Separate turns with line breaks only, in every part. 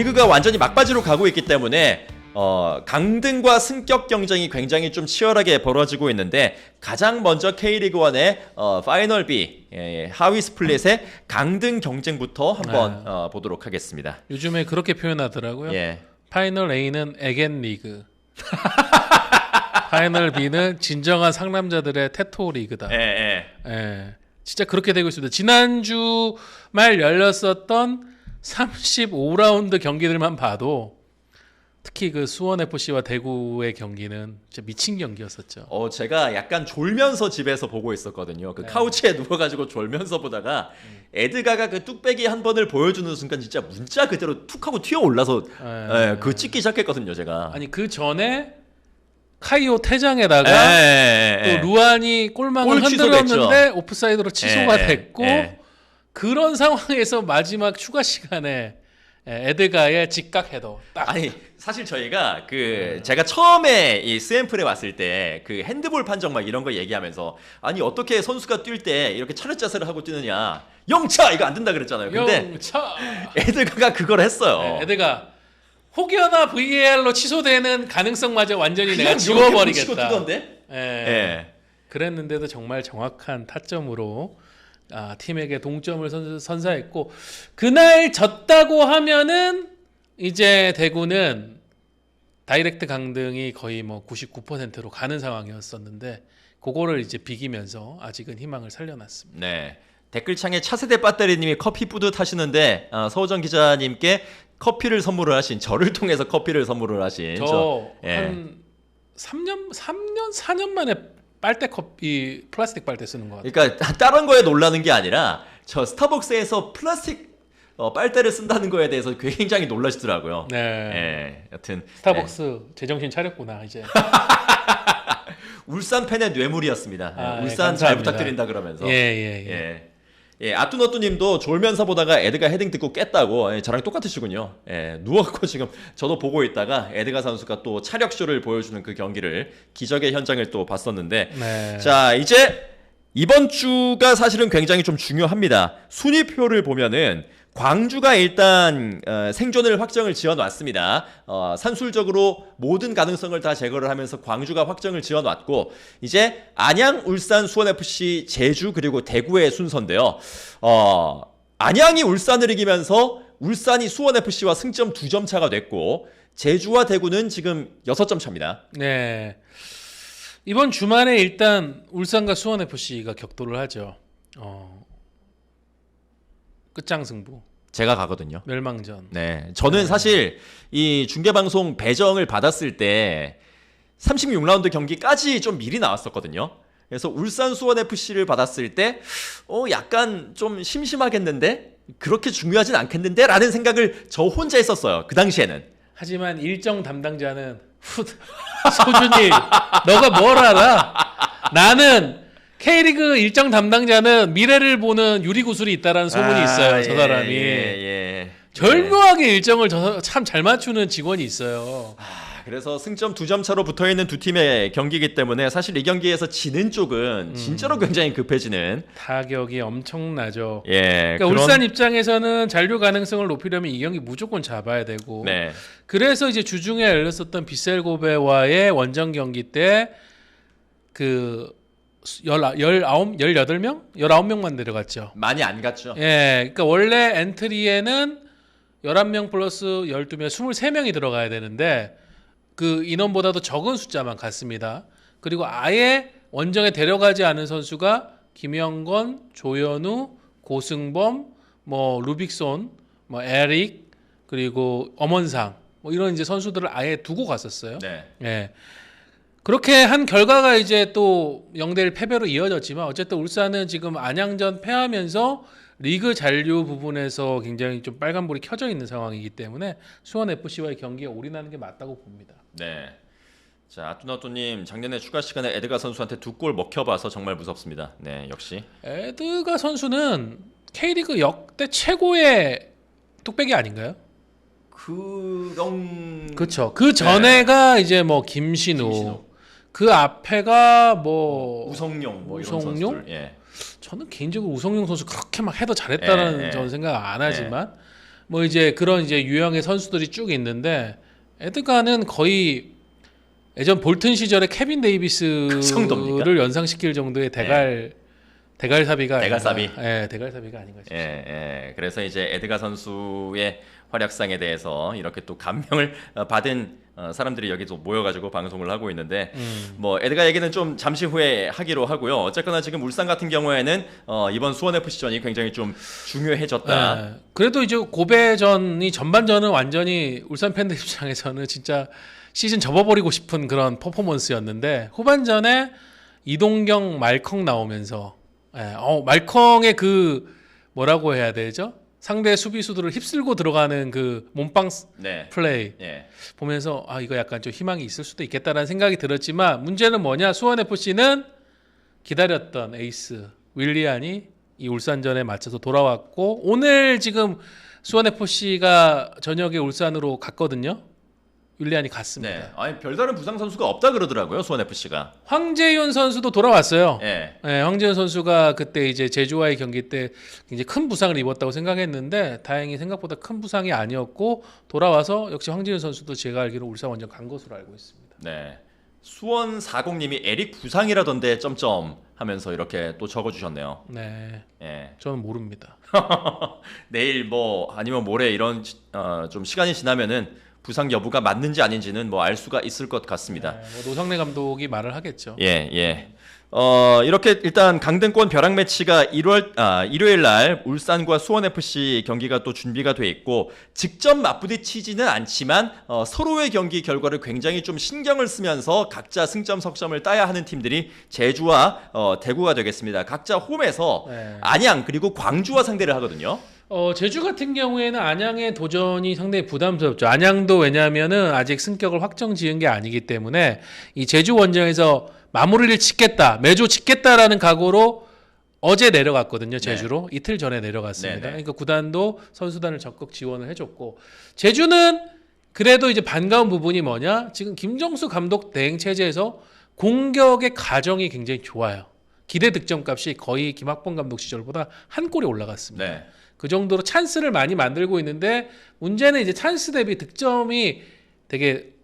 리그가 완전히 막바지로 가고 있기 때문에 어, 강등과 승격 경쟁이 굉장히 좀 치열하게 벌어지고 있는데 가장 먼저 K리그 1의 어, 파이널 B 예, 하위 스플릿의 강등 경쟁부터 한번
네.
어, 보도록 하겠습니다.
요즘에 그렇게 표현하더라고요.
예.
파이널 A는 에겐 리그. 파이널 B는 진정한 상남자들의 테토 리그다.
예, 예.
예. 진짜 그렇게 되고 있습니다. 지난주 말 열렸었던 35라운드 경기들만 봐도 특히 그 수원 FC와 대구의 경기는 진짜 미친 경기였었죠.
어, 제가 약간 졸면서 집에서 보고 있었거든요.
네.
그 카우치에 누워가지고 졸면서 보다가
음.
에드가가 그 뚝배기 한 번을 보여주는 순간 진짜 문자 그대로 툭 하고 튀어 올라서
예.
예, 그거 찍기 시작했거든요, 제가.
아니 그 전에 카이오 퇴장에다가
예, 예, 예.
또 루안이 골망을
골
흔들었는데 오프사이드로 취소가 됐고
예.
그런 상황에서 마지막 추가 시간에 예, 에드가의 직각 헤더 딱
아니 사실 저희가 그
네.
제가 처음에 이 스앰플에 왔을 때 그 핸드볼 판정 막 이런 거 얘기하면서 아니 어떻게 선수가 뛸 때 이렇게 차렷 자세를 하고 뛰느냐 영차 이거 안 된다 그랬잖아요. 근데
영차
에드가가 그걸 했어요.
예, 에드가 혹여나 VAR로 취소되는 가능성마저 완전히 내가 지워버리겠다.
뛰던데.
예.
예.
그랬는데도 정말 정확한 타점으로 아, 팀에게 동점을 선, 선사했고 그날 졌다고 하면은 이제 대구는 다이렉트 강등이 거의 뭐 99%로 가는 상황이었었는데 그거를 이제 비기면서 아직은 희망을 살려놨습니다.
네. 댓글창에 차세대 배터리님이 커피 뿌듯 하시는데 어, 서우정 기자님께 커피를 선물을 하신 저를 통해서 커피를 선물을 하신
저
예.
한 3년 3년 4년 만에 빨대 컵이 플라스틱 빨대 쓰는 것 같아요.
그러니까 다른 거에 놀라는 게 아니라 저 스타벅스에서 플라스틱 어, 빨대를 쓴다는 거에 대해서 굉장히 놀라시더라고요.
네.
예, 여튼
스타벅스 제정신 차렸구나 이제.
예, 울산 팬의 뇌물이었습니다. 예,
아, 예,
울산 잘
감사합니다.
부탁드린다 그러면서.
예, 예, 예.
예. 예, 아뚜너뚜님도 졸면서 보다가 에드가 헤딩 듣고 깼다고 예, 저랑 똑같으시군요. 예, 누웠고 지금 저도 보고 있다가 에드가 선수가 또 차력쇼를 보여주는 그 경기를 기적의 현장을 또 봤었는데
네.
자 이제 이번 주가 사실은 굉장히 좀 중요합니다. 순위표를 보면은 광주가 일단 어, 생존을 확정을 지어놨습니다. 어, 산술적으로 모든 가능성을 다 제거를 하면서 광주가 확정을 지어놨고 이제 안양, 울산, 수원 FC, 제주 그리고 대구의 순서인데요. 어, 안양이 울산을 이기면서 울산이 수원 FC와 승점 2점 차가 됐고 제주와 대구는 지금 6점 차입니다.
네. 이번 주말에 일단 울산과 수원 FC가 격돌을 하죠. 어. 끝장 승부,
제가 가거든요.
멸망전.
네. 저는 사실 이 중계방송 배정을 받았을 때 36라운드 경기까지 좀 미리 나왔었거든요. 그래서 울산 수원 FC를 받았을 때, 어, 약간 좀 심심하겠는데? 그렇게 중요하진 않겠는데? 라는 생각을 저 혼자 했었어요. 그 당시에는.
하지만 일정 담당자는 후 소준이 너가 뭘 알아? 나는 K리그 일정 담당자는 미래를 보는 유리구슬이 있다라는 소문이
아,
있어요. 저
예,
사람이
예, 예.
절묘하게 일정을 참 잘 맞추는 직원이 있어요.
아, 그래서 승점 두 점 차로 붙어 있는 두 팀의 경기이기 때문에 사실 이 경기에서 지는 쪽은 진짜로 굉장히 급해지는
타격이 엄청나죠.
예.
그러니까
그런-
울산 입장에서는 잔류 가능성을 높이려면 이 경기 무조건 잡아야 되고
네.
그래서 이제 주중에 열렸었던 비셀 고베와의 원정 경기 때그 열아홉 열여덟 명 열아홉 명만 내려갔죠.
많이 안 갔죠.
예, 그러니까 원래 엔트리에는 11명 플러스 12명, 23명이 들어가야 되는데 그 인원보다도 적은 숫자만 갔습니다. 그리고 아예 원정에 데려가지 않은 선수가 김영건, 조현우, 고승범, 뭐 루빅손, 뭐 에릭 그리고 엄원상 뭐 이런 이제 선수들을 아예 두고 갔었어요.
네.
예. 그렇게 한 결과가 이제 또 0대1 패배로 이어졌지만 어쨌든 울산은 지금 안양전 패하면서 리그 잔류 부분에서 굉장히 좀 빨간불이 켜져 있는 상황이기 때문에 수원 FC와의 경기에 올인하는 게 맞다고 봅니다.
네. 자, 아뚜나뚜님 작년에 추가 시간에 에드가 선수한테 두 골 먹혀봐서 정말 무섭습니다. 네, 역시.
에드가 선수는 K리그 역대 최고의 뚝배기 아닌가요?
그런
그렇죠. 그 전에가 이제 뭐 김신우,
김신우.
그 앞에가 뭐
우성용 뭐 이런
우성용?
선수들. 예.
저는 개인적으로 우성용 선수 그렇게 막 해도 잘했다는
예, 예.
저는 생각 안 하지만 뭐 이제 그런 이제 유형의 선수들이 쭉 있는데 에드가는 거의 예전 볼튼 시절에 케빈
그?
데이비스를 연상시킬 정도의 대갈 대갈사비가
대갈사비?
아닌가. 예, 대갈사비가 아닌가 싶습니다.
예, 예. 그래서 이제 에드가 선수의 활약상에 대해서 이렇게 또 감명을 어, 받은 어, 사람들이 여기서 모여가지고 방송을 하고 있는데
음.
뭐 에드가 얘기는 좀 잠시 후에 하기로 하고요. 어쨌거나 지금 울산 같은 경우에는 어, 이번 수원 FC전이 굉장히 좀 중요해졌다.
예, 그래도 이제 고배전이 전반전은 완전히 울산 팬들 입장에서는 진짜 시즌 접어버리고 싶은 그런 퍼포먼스였는데 후반전에 이동경 말컹 나오면서 예, 어, 말컹의 그 뭐라고 해야 되죠? 상대 수비수들을 휩쓸고 들어가는 그 몸빵 스-
네.
플레이
예.
보면서 아 이거 약간 좀 희망이 있을 수도 있겠다라는 생각이 들었지만 문제는 뭐냐 수원 FC는 기다렸던 에이스 윌리안이 이 울산전에 맞춰서 돌아왔고 오늘 지금 수원 FC가 저녁에 울산으로 갔거든요. 윌리안이 갔습니다.
네. 아니 별다른 부상 선수가 없다 그러더라고요. 수원 FC가.
황재윤 선수도 돌아왔어요.
예.
네, 황재윤 선수가 그때 이제 제주와의 경기 때 굉장히 큰 부상을 입었다고 생각했는데 다행히 생각보다 큰 부상이 아니었고 돌아와서 역시 황재윤 선수도 제가 알기로 울산 원정 간 것으로 알고 있습니다.
네. 수원 40님이 에릭 부상이라던데 점점 하면서 이렇게 또 적어주셨네요.
네,
예.
저는 모릅니다.
내일 뭐 아니면 모레 이런 시- 어, 좀 시간이 지나면은 부상 여부가 맞는지 아닌지는 뭐 알 수가 있을 것 같습니다.
네, 뭐 노상래 감독이 말을 하겠죠.
예, 예. 어, 이렇게 일단 강등권 벼락 매치가 1월 아, 일요일 날 울산과 수원 FC 경기가 또 준비가 돼 있고 직접 맞부딪히지는 않지만 어, 서로의 경기 결과를 굉장히 좀 신경을 쓰면서 각자 승점 석점을 따야 하는 팀들이 제주와 어, 대구가 되겠습니다. 각자 홈에서
네.
안양 그리고 광주와 상대를 하거든요.
어, 제주 같은 경우에는 안양의 도전이 상당히 부담스럽죠. 안양도 왜냐하면은 아직 승격을 확정 지은 게 아니기 때문에 이 제주 원정에서 마무리를 짓겠다, 매조 짓겠다라는 각오로 어제 내려갔거든요. 제주로 이틀 전에 내려갔습니다.
네, 네.
그러니까 구단도 선수단을 적극 지원을 해줬고 제주는 그래도 이제 반가운 부분이 뭐냐? 지금 김정수 감독 대행 체제에서 공격의 가정이 굉장히 좋아요. 기대 득점값이 거의 김학범 감독 시절보다 한 골이 올라갔습니다.
네.
그 정도로 찬스를 많이 만들고 있는데 문제는 이제 찬스 대비 득점이 되게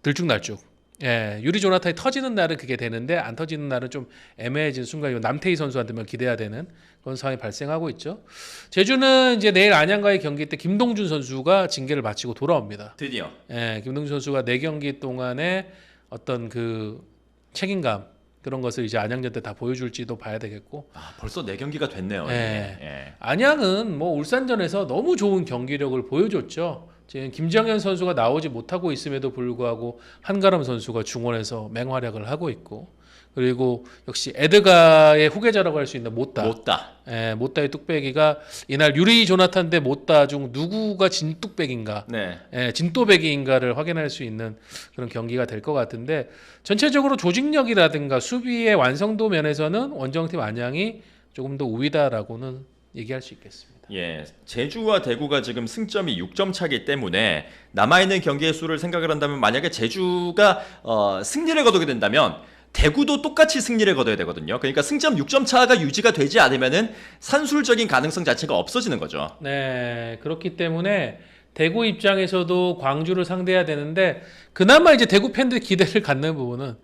들쭉날쭉. 예, 유리 조나탄이 터지는 날은 그게 되는데 안 터지는 날은 좀 애매해진 순간이고 남태희 선수한테만 기대야 되는 그런 상황이 발생하고 있죠. 제주는 이제 내일 안양과의 경기 때 김동준 선수가 징계를 마치고 돌아옵니다.
드디어
예, 김동준 선수가 네 경기 동안에 어떤 그 책임감 그런 것을 이제 안양전 때다 보여줄지도 봐야 되겠고
아, 벌써 네 경기가 됐네요.
네.
예.
안양은 뭐 울산전에서 너무 좋은 경기력을 보여줬죠. 지금 김정현 선수가 나오지 못하고 있음에도 불구하고 한가람 선수가 중원에서 맹활약을 하고 있고 그리고 역시 에드가의 후계자라고 할 수 있는 못다.
못다.
예, 못다의 뚝배기가 이날 유리 조나탄 대 못다 중 누구가 진 뚝배기인가
네.
예, 진 또배기인가를 확인할 수 있는 그런 경기가 될 것 같은데 전체적으로 조직력이라든가 수비의 완성도 면에서는 원정팀 안양이 조금 더 우위다라고는 얘기할 수 있겠습니다.
예, 제주와 대구가 지금 승점이 6점 차기 때문에 남아있는 경기의 수를 생각을 한다면 만약에 제주가 어, 승리를 거두게 된다면 대구도 똑같이 승리를 거둬야 되거든요. 그러니까 승점 6점 차가 유지가 되지 않으면은 산술적인 가능성 자체가 없어지는 거죠.
네, 그렇기 때문에 대구 입장에서도 광주를 상대해야 되는데 그나마 이제 대구 팬들 기대를 갖는 부분은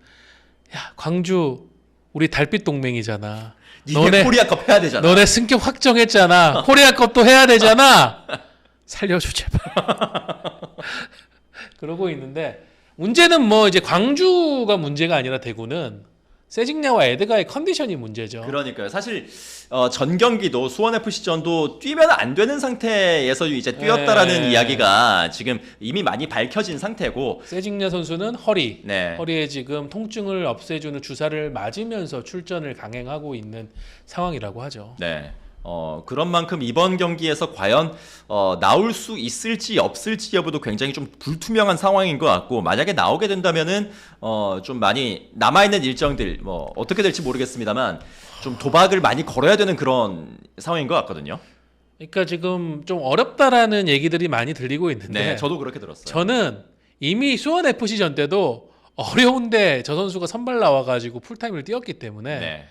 야 광주 우리 달빛 동맹이잖아. 너네
코리아컵 해야 되잖아.
너네 승격 확정했잖아. 코리아컵도 해야 되잖아. 살려줘 제발. 그러고 있는데 문제는 뭐 이제 광주가 문제가 아니라 대구는 세징야와 에드가의 컨디션이 문제죠.
그러니까요. 사실 어, 전 경기도 수원 FC전도 뛰면 안 되는 상태에서 이제 뛰었다라는
네.
이야기가 지금 이미 많이 밝혀진 상태고,
세징야 선수는 허리,
네.
허리에 지금 통증을 없애주는 주사를 맞으면서 출전을 강행하고 있는 상황이라고 하죠.
네. 어, 그런 만큼 이번 경기에서 과연 어, 나올 수 있을지 없을지 여부도 굉장히 좀 불투명한 상황인 것 같고 만약에 나오게 된다면은 어, 좀 많이 남아 있는 일정들 뭐 어떻게 될지 모르겠습니다만 좀 도박을 많이 걸어야 되는 그런 상황인 것 같거든요.
그러니까 지금 좀 어렵다라는 얘기들이 많이 들리고 있는데
네, 저도 그렇게 들었어요.
저는 이미 수원 FC 전 때도 어려운데 저 선수가 선발 나와가지고 풀타임을 뛰었기 때문에
네.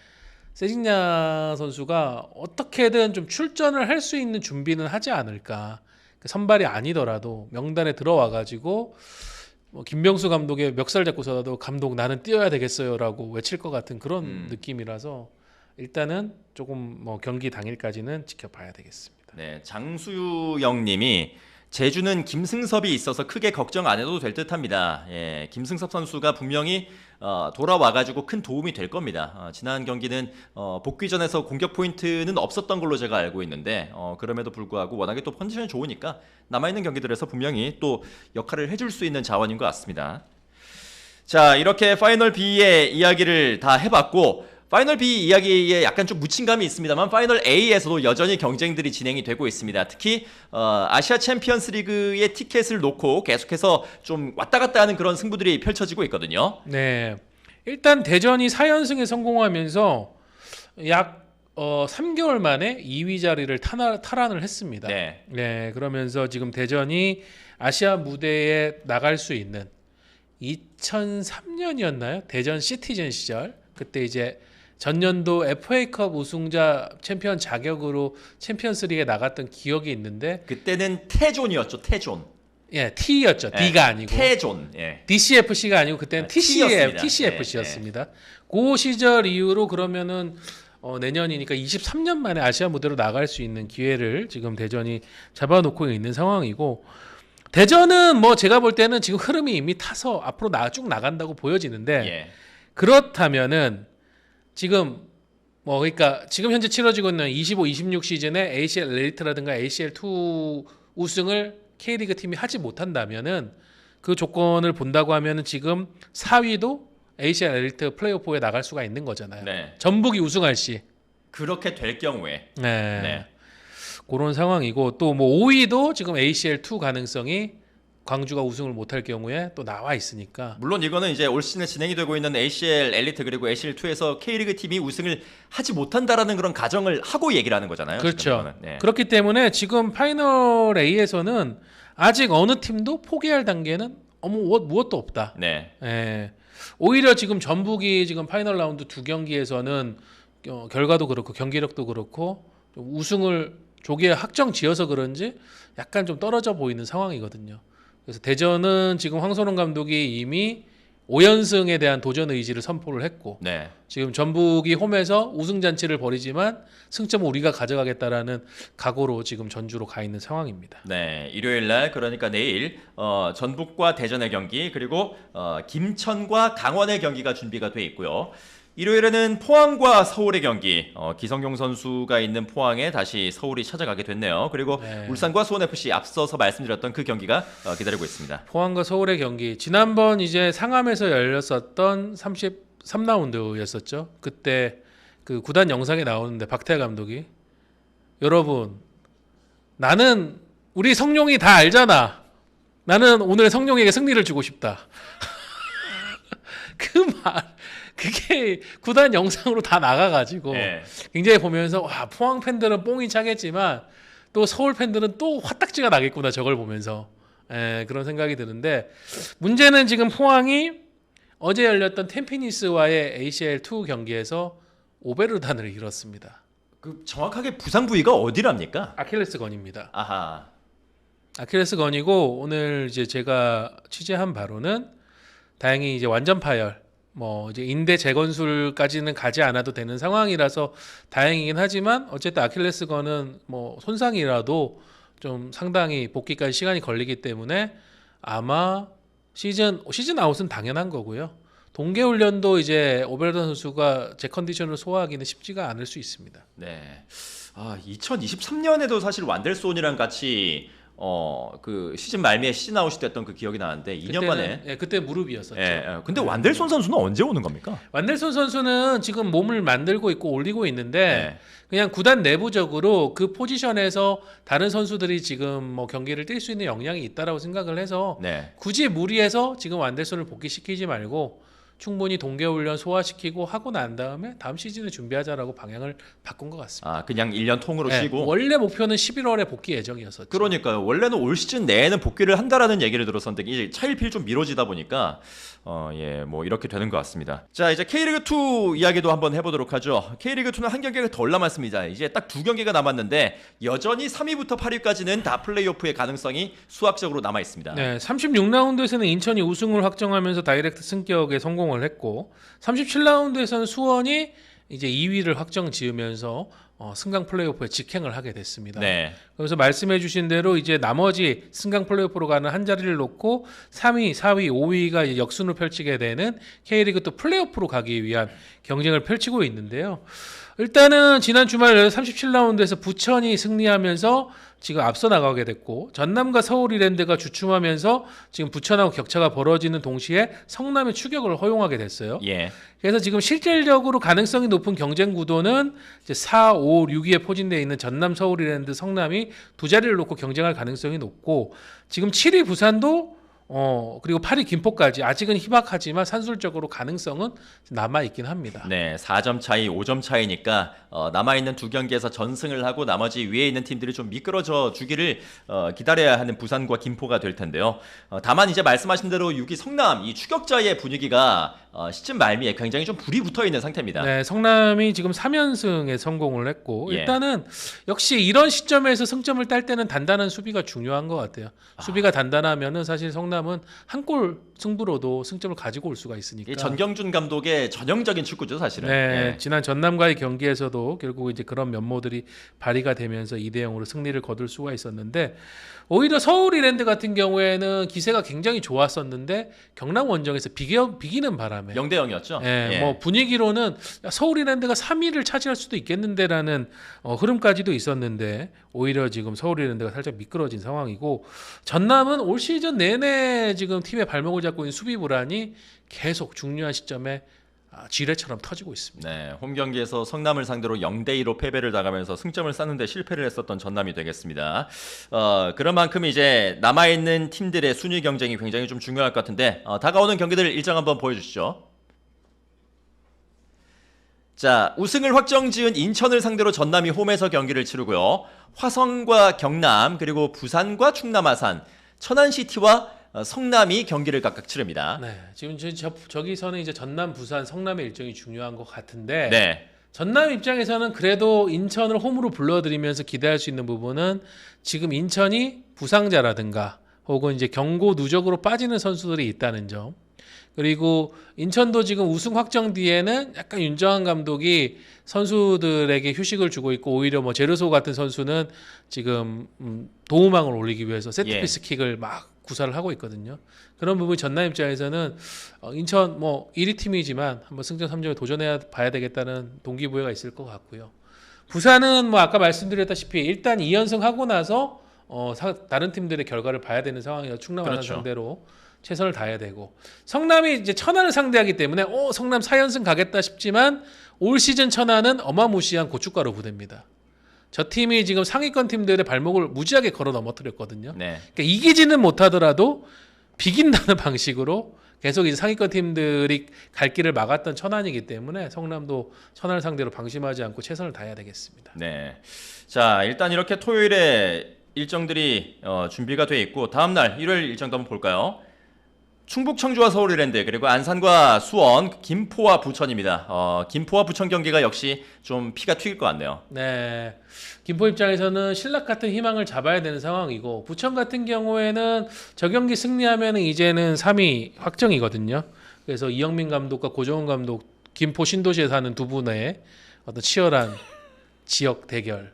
세징야 선수가 어떻게든 좀 출전을 할 수 있는 준비는 하지 않을까. 그 선발이 아니더라도 명단에 들어와 가지고 뭐 김병수 감독의 멱살 잡고서라도 감독 나는 뛰어야 되겠어요라고 외칠 것 같은 그런
음.
느낌이라서 일단은 조금 뭐 경기 당일까지는 지켜봐야 되겠습니다.
네, 장수영 님이 제주는 김승섭이 있어서 크게 걱정 안 해도 될 듯합니다. 예, 김승섭 선수가 분명히 어, 돌아와가지고 큰 도움이 될 겁니다. 어, 지난 경기는 어, 복귀전에서 공격 포인트는 없었던 걸로 제가 알고 있는데 어, 그럼에도 불구하고 워낙에 또 컨디션이 좋으니까 남아있는 경기들에서 분명히 또 역할을 해줄 수 있는 자원인 것 같습니다. 자, 이렇게 파이널 B의 이야기를 다 해봤고, 파이널 B 이야기에 약간 좀 묻힌 감이 있습니다만, 파이널 A에서도 여전히 경쟁들이 진행이 되고 있습니다. 특히, 어, 아시아 챔피언스 리그의 티켓을 놓고 계속해서 좀 왔다 갔다 하는 그런 승부들이 펼쳐지고 있거든요.
네. 일단 대전이 4연승에 성공하면서 약 어, 3개월 만에 2위 자리를 탄하, 탈환을 했습니다.
네.
네, 그러면서 지금 대전이 아시아 무대에 나갈 수 있는 2003년이었나요? 대전 시티즌 시절 그때 이제 전년도 FA컵 우승자 챔피언 자격으로 챔피언스리그에 나갔던 기억이 있는데
그때는 태존이었죠, 태존.
예, T였죠.
네,
D가 아니고
태존. 예.
DCFC가 아니고 그때는
아,
TCF. TCFC였습니다. 그 시절 이후로 그러면은 어, 내년이니까 23년 만에 아시아 무대로 나갈 수 있는 기회를 지금 대전이 잡아놓고 있는 상황이고 대전은 뭐 제가 볼 때는 지금 흐름이 이미 타서 앞으로 나, 쭉 나간다고 보여지는데
예.
그렇다면은 지금 뭐 그러니까 지금 현재 치러지고 있는 25, 26 시즌에 ACL 엘리트라든가 ACL2 우승을 K리그 팀이 하지 못한다면은 그 조건을 본다고 하면은 지금 4위도 ACL 엘리트 플레이오프에 나갈 수가 있는 거잖아요.
네.
전북이 우승할 시.
그렇게 될 경우에.
네.
네.
그런 상황이고 또 뭐 5위도 지금 ACL2 가능성이 광주가 우승을 못할 경우에 또 나와 있으니까
물론 이거는 이제 올 시즌에 진행이 되고 있는 ACL 엘리트 그리고 ACL2에서 K리그 팀이 우승을 하지 못한다라는 그런 가정을 하고 얘기를 하는 거잖아요.
그렇죠.
네.
그렇기 때문에 지금 파이널 A에서는 아직 어느 팀도 포기할 단계는 어머 무엇, 무엇도 없다.
네.
예. 오히려 지금 전북이 지금 파이널 라운드 두 경기에서는 어, 결과도 그렇고 경기력도 그렇고 좀 우승을 조기에 확정 지어서 그런지 약간 좀 떨어져 보이는 상황이거든요. 그래서 대전은 지금 황선홍 감독이 이미 5연승에 대한 도전 의지를 선포를 했고
네.
지금 전북이 홈에서 우승 잔치를 벌이지만 승점은 우리가 가져가겠다라는 각오로 지금 전주로 가 있는 상황입니다.
네. 일요일 날 그러니까 내일 어, 전북과 대전의 경기 그리고 어, 김천과 강원의 경기가 준비가 돼 있고요. 일요일에는 포항과 서울의 경기. 어, 기성용 선수가 있는 포항에 다시 서울이 찾아가게 됐네요. 그리고
네.
울산과 수원 FC 앞서서 말씀드렸던 그 경기가 어, 기다리고 있습니다.
포항과 서울의 경기 지난번 이제 상암에서 열렸었던 33라운드였었죠. 그때 그 구단 영상에 나오는데 박태하 감독이 여러분 나는 우리 성룡이 다 알잖아. 나는 오늘 성룡에게 승리를 주고 싶다. 그 말 그게 구단 영상으로 다 나가가지고
네.
굉장히 보면서 와 포항 팬들은 뽕이 차겠지만 또 서울 팬들은 또 화딱지가 나겠구나 저걸 보면서 에, 그런 생각이 드는데 문제는 지금 포항이 어제 열렸던 템피니스와의 ACL2 경기에서 오베르단을 잃었습니다.
그 정확하게 부상 부위가 어디랍니까?
아킬레스건입니다.
아하.
아킬레스건이고 오늘 이제 제가 취재한 바로는 다행히 이제 완전 파열 뭐 이제 인대 재건술까지는 가지 않아도 되는 상황이라서 다행이긴 하지만 어쨌든 아킬레스건은 뭐 손상이라도 좀 상당히 복귀까지 시간이 걸리기 때문에 아마 시즌 시즌 아웃은 당연한 거고요. 동계 훈련도 이제 오베르단 선수가 제 컨디션을 소화하기는 쉽지가 않을 수 있습니다.
네. 아, 2023년에도 사실 완델손이랑 같이 어, 그 시즌 말미에 시즌 아웃이 됐던 그 기억이 나는데 2년
그때는,
만에
예, 그때 무릎이었었죠.
예, 예. 근데 완델손 선수는 언제 오는 겁니까?
완델손 선수는 지금 몸을 만들고 있고 올리고 있는데
네.
그냥 구단 내부적으로 그 포지션에서 다른 선수들이 지금 뭐 경기를 뛸 수 있는 역량이 있다라고 생각을 해서
네.
굳이 무리해서 지금 완델손을 복귀시키지 말고 충분히 동계훈련 소화시키고 하고 난 다음에 다음 시즌에 준비하자라고 방향을 바꾼 것 같습니다.
아 그냥 1년 통으로
네,
쉬고
원래 목표는 11월에 복귀 예정이었었죠.
그러니까요. 원래는 올 시즌 내에는 복귀를 한다라는 얘기를 들었었는데 이제 차일필 좀 미뤄지다 보니까 어, 예, 뭐 이렇게 되는 것 같습니다. 자, 이제 K리그 2 이야기도 한번 해보도록 하죠. K리그 2는 한 경기가 덜 남았습니다. 이제 딱 두 경기가 남았는데 여전히 3위부터 8위까지는 다 플레이오프의 가능성이 수학적으로 남아 있습니다.
네, 36라운드에서는 인천이 우승을 확정하면서 다이렉트 승격에 성공 을 했고 37라운드에서는 수원이 이제 2위를 확정 지으면서 어, 승강 플레이오프에 직행을 하게 됐습니다.
네.
그래서 말씀해 주신 대로 이제 나머지 승강 플레이오프로 가는 한 자리를 놓고 3위, 4위, 5위가 이제 역순을 펼치게 되는 K리그 또 플레이오프로 가기 위한 경쟁을 펼치고 있는데요. 일단은 지난 주말 37라운드에서 부천이 승리하면서 지금 앞서 나가게 됐고 전남과 서울 이랜드가 주춤하면서 지금 부천하고 격차가 벌어지는 동시에 성남의 추격을 허용하게 됐어요.
예.
그래서 지금 실질적으로 가능성이 높은 경쟁 구도는 이제 4, 5, 6위에 포진되어 있는 전남, 서울 이랜드, 성남이 두 자리를 놓고 경쟁할 가능성이 높고 지금 7위 부산도 어 그리고 8위 김포까지 아직은 희박하지만 산술적으로 가능성은 남아 있긴 합니다.
네, 4점 차이, 5점 차이니까 어, 남아 있는 두 경기에서 전승을 하고 나머지 위에 있는 팀들이 좀 미끄러져 주기를 어, 기다려야 하는 부산과 김포가 될 텐데요. 어, 다만 이제 말씀하신 대로 6위 성남 이 추격자의 분위기가 어, 시즌 말미에 굉장히 좀 불이 붙어 있는 상태입니다.
네, 성남이 지금 3연승에 성공을 했고
예.
일단은 역시 이런 시점에서 승점을 딸 때는 단단한 수비가 중요한 것 같아요. 수비가 단단하면은 사실 성남은 한 골 승부로도 승점을 가지고 올 수가 있으니까.
이 전경준 감독의 전형적인 축구죠, 사실은.
네,
예.
지난 전남과의 경기에서도 결국 이제 그런 면모들이 발휘가 되면서 2대 0으로 승리를 거둘 수가 있었는데 오히려 서울 이랜드 같은 경우에는 기세가 굉장히 좋았었는데 경남 원정에서 비겨, 비기는 바람 에
0대 0이었죠.
예, 뭐 분위기로는 야, 서울 이랜드가 3위를 차지할 수도 있겠는데라는 어, 흐름까지도 있었는데 오히려 지금 서울 이랜드가 살짝 미끄러진 상황이고 전남은 올 시즌 내내 지금 팀의 발목을 잡고 있는 수비 불안이 계속 중요한 시점에 아, 지뢰처럼 터지고 있습니다.
네, 홈 경기에서 성남을 상대로 0대 2로 패배를 당하면서 승점을 쌓는데 실패를 했었던 전남이 되겠습니다. 어, 그런 만큼 이제 남아 있는 팀들의 순위 경쟁이 굉장히 좀 중요할 것 같은데 어, 다가오는 경기들 일정 한번 보여주시죠. 자, 우승을 확정지은 인천을 상대로 전남이 홈에서 경기를 치르고요. 화성과 경남 그리고 부산과 충남 아산, 천안시티와 어, 성남이 경기를 각각 치릅니다.
네, 지금 저, 저, 저기서는 이제 전남, 부산, 성남의 일정이 중요한 것 같은데
네.
전남 입장에서는 그래도 인천을 홈으로 불러들이면서 기대할 수 있는 부분은 지금 인천이 부상자라든가 혹은 이제 경고 누적으로 빠지는 선수들이 있다는 점. 그리고 인천도 지금 우승 확정 뒤에는 약간 윤정한 감독이 선수들에게 휴식을 주고 있고 오히려 뭐 제르소 같은 선수는 지금 음, 도움망을 올리기 위해서 세트피스 킥을 막 구사를 하고 있거든요. 그런 부분이 전남 입장에서는 어, 인천 뭐 1위 팀이지만 한번 승점 3점에 도전해야 봐야 되겠다는 동기부여가 있을 것 같고요. 부산은 뭐 아까 말씀드렸다시피 일단 2연승 하고 나서 어, 사- 다른 팀들의 결과를 봐야 되는 상황이어 충남 하나
그렇죠.
상대로 최선을 다해야 되고 성남이 이제 천안을 상대하기 때문에 어 성남 4연승 가겠다 싶지만 올 시즌 천안은 어마무시한 고춧가루 부대입니다. 저 팀이 지금 상위권 팀들의 발목을 무지하게 걸어 넘어뜨렸거든요.
네.
그러니까 이기지는 못하더라도 비긴다는 방식으로 계속 이제 상위권 팀들이 갈 길을 막았던 천안이기 때문에 성남도 천안을 상대로 방심하지 않고 최선을 다해야 되겠습니다.
네. 자, 일단 이렇게 토요일에 일정들이 어, 준비가 돼 있고 다음 날 일요일 일정도 한번 볼까요? 충북 청주와 서울 이랜드 그리고 안산과 수원, 김포와 부천입니다. 어, 김포와 부천 경기가 역시 좀 피가 튀길 것 같네요.
네. 김포 입장에서는 신락 같은 희망을 잡아야 되는 상황이고 부천 같은 경우에는 저 경기 승리하면 이제는 3위 확정이거든요. 그래서 이영민 감독과 고정훈 감독 김포 신도시에 사는 두 분의 어떤 치열한 지역 대결.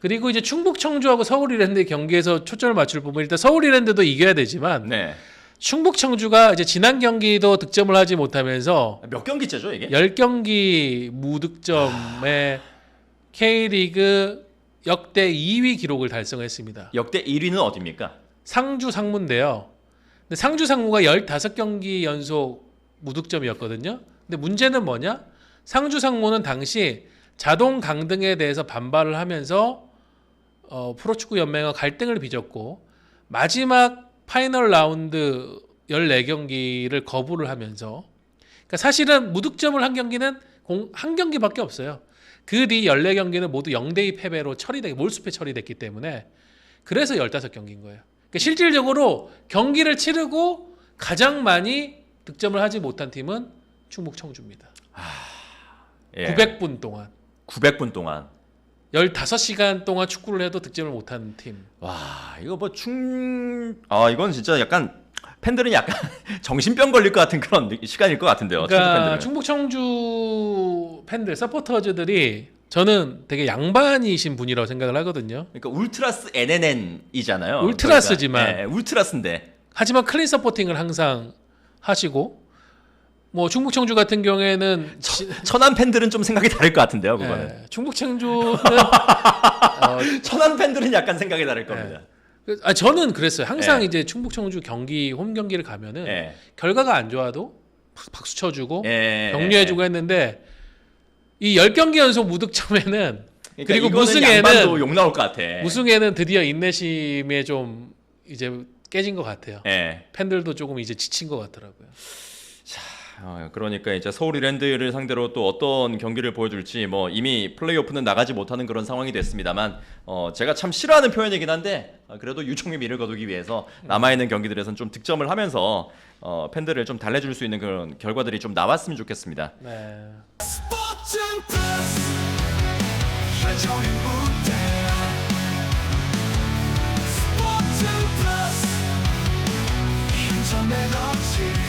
그리고 이제 충북 청주하고 서울 이랜드 경기에서 초점을 맞출 부분 일단 서울 이랜드도 이겨야 되지만
네.
충북 청주가 이제 지난 경기도 득점을 하지 못하면서
몇 경기째죠 이게?
10경기 무득점의 K리그 역대 2위 기록을 달성했습니다.
역대 1위는 어디입니까?
상주 상무인데요. 근데 상주 상무가 15경기 연속 무득점이었거든요. 근데 문제는 뭐냐? 상주 상무는 당시 자동 강등에 대해서 반발을 하면서 어, 프로축구 연맹과 갈등을 빚었고 마지막 파이널 라운드 14경기를 거부를 하면서 그러니까 사실은 무득점을 한 경기는 공, 한 경기밖에 없어요. 그 뒤 14경기는 모두 0대2 패배로 처리되게 몰수패 처리됐기 때문에 그래서 15경기인 거예요. 그러니까 실질적으로 경기를 치르고 가장 많이 득점을 하지 못한 팀은 충북 청주입니다.
예.
900분 동안
900분 동안
15시간 동안 축구를 해도 득점을 못한 팀.
와 이거 뭐 충... 아 이건 진짜 약간 팬들은 약간 정신병 걸릴 것 같은 그런 느- 시간일 것 같은데요.
그러니까. 충북 청주 팬들 서포터즈들이 저는 되게 양반이신 분이라고 생각을 하거든요.
그러니까 울트라스 NNN이잖아요.
울트라스지만.
예, 울트라스인데
하지만 클린 서포팅을 항상 하시고 뭐 충북 청주 같은 경우에는 지-
천안 팬들은 좀 생각이 다를 것 같은데요. 그거는
예, 충북 청주는 어,
천안 팬들은 약간 생각이 다를 겁니다.
그- 아, 저는 그랬어요. 항상
예.
이제 충북 청주 경기 홈 경기를 가면은
예.
결과가 안 좋아도 박- 박수 쳐주고
예.
격려해주고 했는데 이 10경기 연속 무득점에는
그러니까
그리고 무승에는-
욕 나올 것 같아.
우승에는 드디어 인내심에 좀 이제 깨진 것 같아요.
예.
팬들도 조금 이제 지친 것 같더라고요.
아, 그러니까 이제 서울 이랜드를 상대로 또 어떤 경기를 보여줄지 뭐 이미 플레이오프는 나가지 못하는 그런 상황이 됐습니다만 어, 제가 참 싫어하는 표현이긴 한데 아, 그래도 유총의 미를 거두기 위해서 음. 남아있는 경기들에선 좀 득점을 하면서 어, 팬들을 좀 달래줄 수 있는 그런 결과들이 좀 나왔으면 좋겠습니다.
네.
스포츠 플러스 인터넷 없이